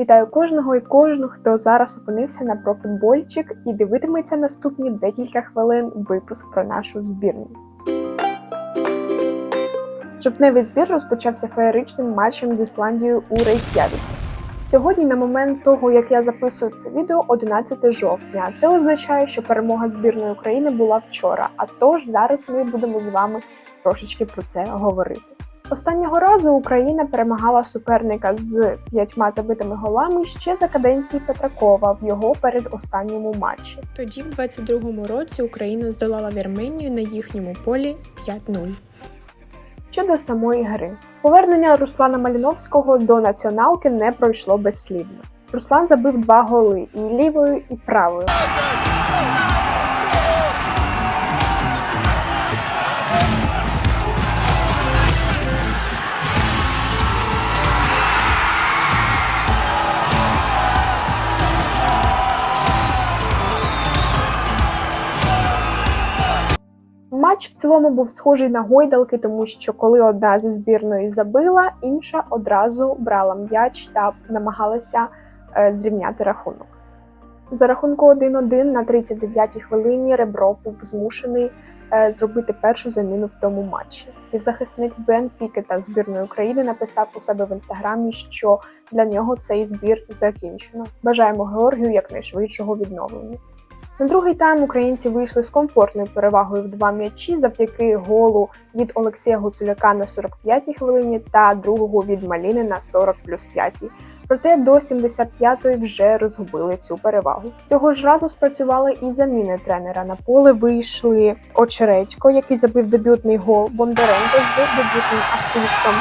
Вітаю кожного і кожну, хто зараз опинився на профутбольчик і дивитиметься наступні декілька хвилин випуск про нашу збірну. Жовтневий збір розпочався феєричним матчем з Ісландією у Рейк'явіку. Сьогодні, на момент того, як я записую це відео, 11 жовтня. Це означає, що перемога збірної України була вчора. А тож зараз ми будемо з вами трошечки про це говорити. Останнього разу Україна перемагала суперника з п'ятьма забитими голами ще за каденції Петракова в його передостанньому матчі. Тоді, в 22-му році, Україна здолала Вірменію на їхньому полі 5-0. Щодо самої гри, повернення Руслана Маліновського до націоналки не пройшло безслідно. Руслан забив два голи і лівою, і правою. Матч в цілому був схожий на гойдалки, тому що коли одна зі збірної забила, інша одразу брала м'яч та намагалася е, зрівняти рахунок. За рахунку 1-1 на 39-й хвилині Ребров був змушений е, зробити першу заміну в тому матчі. Півзахисник Бенфіки та збірної України написав у себе в інстаграмі, що для нього цей збір закінчено. Бажаємо Георгію якнайшвидшого відновлення. На другий тайм українці вийшли з комфортною перевагою в два м'ячі завдяки голу від Олексія Гуцуляка на 45-й хвилині та другого від Маліни на 40 плюс 5. Проте до 75-ї вже розгубили цю перевагу. Цього ж разу спрацювали і заміни тренера. На поле вийшли Очередько, який забив дебютний гол, Бондаренко з дебютним асистом.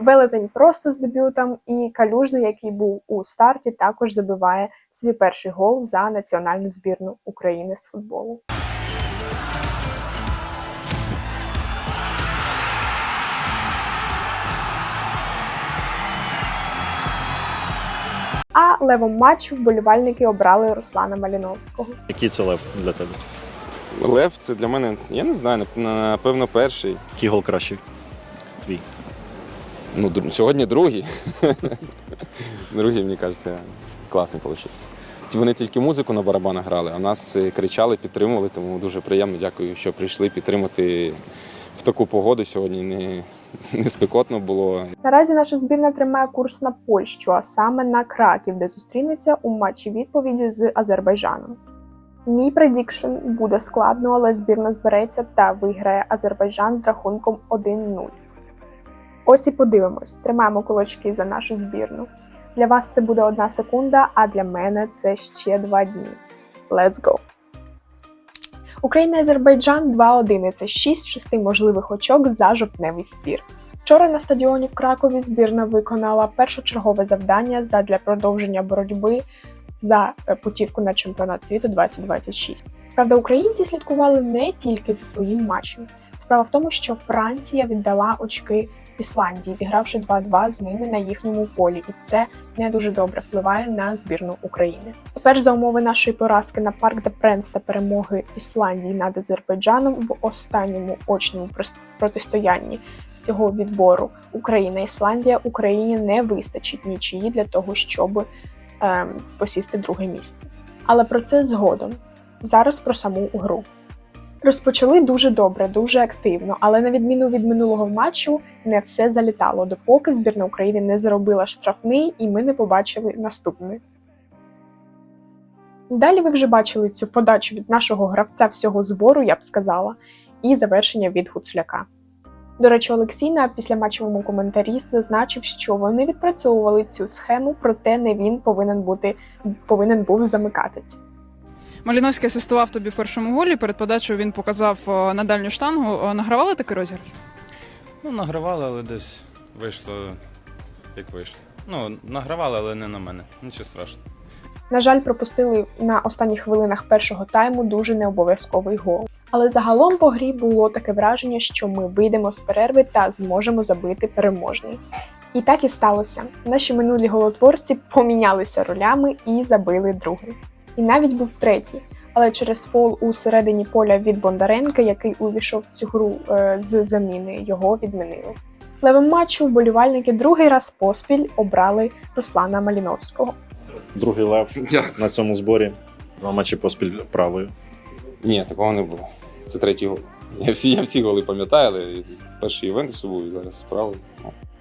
Велетень просто з дебютом, і Калюжний, який був у старті, також забиває свій перший гол за національну збірну України з футболу. А левом матчу вболівальники обрали Руслана Маліновського. Який це лев для тебе? Лев це для мене, я не знаю, нап- напевно, перший. Який гол кращий? Твій. Ну, сьогодні другий. другий, мені кажеться, класний вийшов. Вони тільки музику на барабанах грали, а нас е, кричали, підтримували, тому дуже приємно. Дякую, що прийшли підтримати в таку погоду. Сьогодні не, не спекотно було. Наразі наша збірна тримає курс на Польщу, а саме на Краків, де зустрінеться у матчі відповіді з Азербайджаном. Мій предікшн буде складно, але збірна збереться та виграє Азербайджан з рахунком 1-0. Ось і подивимось, тримаємо кулачки за нашу збірну. Для вас це буде одна секунда, а для мене це ще два дні. Let's go! Україна і Азербайджан 2-1 – це 6 6 можливих очок за жовтневий спір. Вчора на стадіоні в Кракові збірна виконала першочергове завдання задля продовження боротьби за е, путівку на чемпіонат світу 2026. Правда, українці слідкували не тільки за своїм матчем. Справа в тому, що Франція віддала очки Ісландії, зігравши 2-2 з ними на їхньому полі, і це не дуже добре впливає на збірну України. Тепер за умови нашої поразки на Парк де Пренс та перемоги Ісландії над Азербайджаном в останньому очному протистоянні цього відбору Україна Ісландія Україні не вистачить нічиї для того, щоб ем, посісти друге місце. Але про це згодом. Зараз про саму гру. Розпочали дуже добре, дуже активно, але на відміну від минулого матчу не все залітало, допоки збірна України не заробила штрафний і ми не побачили наступний. Далі ви вже бачили цю подачу від нашого гравця всього збору, я б сказала, і завершення від Гуцуляка. До речі, Олексій на післяматчевому коментарі зазначив, що вони відпрацьовували цю схему, проте не він повинен бути повинен був замикати це. Маліновський асистував тобі в першому голі. Перед подачею він показав е, на дальню штангу. Е, Награвали такий розіграш? Ну, награвали, але десь вийшло, як вийшло. Ну, награвали, але не на мене. Нічого страшного. На жаль, пропустили на останніх хвилинах першого тайму дуже необов'язковий гол. Але загалом по грі було таке враження, що ми вийдемо з перерви та зможемо забити переможний. І так і сталося. Наші минулі голотворці помінялися ролями і забили другий. І навіть був третій. Але через фол у середині поля від Бондаренка, який увійшов в цю гру е, з заміни, його відмінили. Левим матчу вболівальники другий раз поспіль обрали Руслана Маліновського. Другий лев Дякую. на цьому зборі. Два матчі поспіль правою. Ні, такого не було. Це третій гол. Я всі, я всі голи пам'ятаю, але перший Ювентусу був і зараз справа.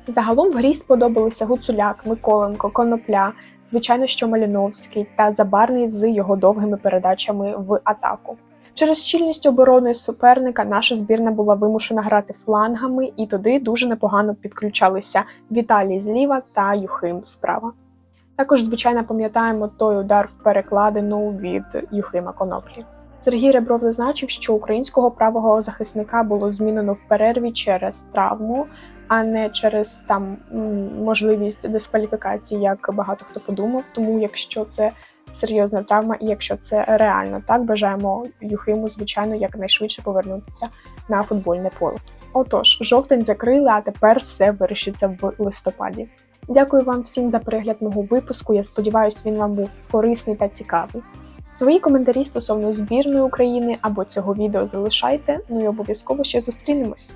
Загалом в грі сподобалися Гуцуляк, Миколенко, Конопля, звичайно, що Маліновський та Забарний з його довгими передачами в атаку. Через щільність оборони суперника наша збірна була вимушена грати флангами, і туди дуже непогано підключалися Віталій зліва та Юхим справа. Також, звичайно, пам'ятаємо той удар в перекладину від Юхима Коноплі. Сергій Ребров зазначив, що українського правого захисника було змінено в перерві через травму, а не через там можливість дискваліфікації, як багато хто подумав. Тому, якщо це серйозна травма, і якщо це реально так, бажаємо Юхиму, звичайно, якнайшвидше повернутися на футбольне поле. Отож, жовтень закрили, а тепер все вирішиться в листопаді. Дякую вам всім за перегляд мого випуску. Я сподіваюся, він вам був корисний та цікавий. Свої коментарі стосовно збірної України або цього відео залишайте. Ну і обов'язково ще зустрінемось.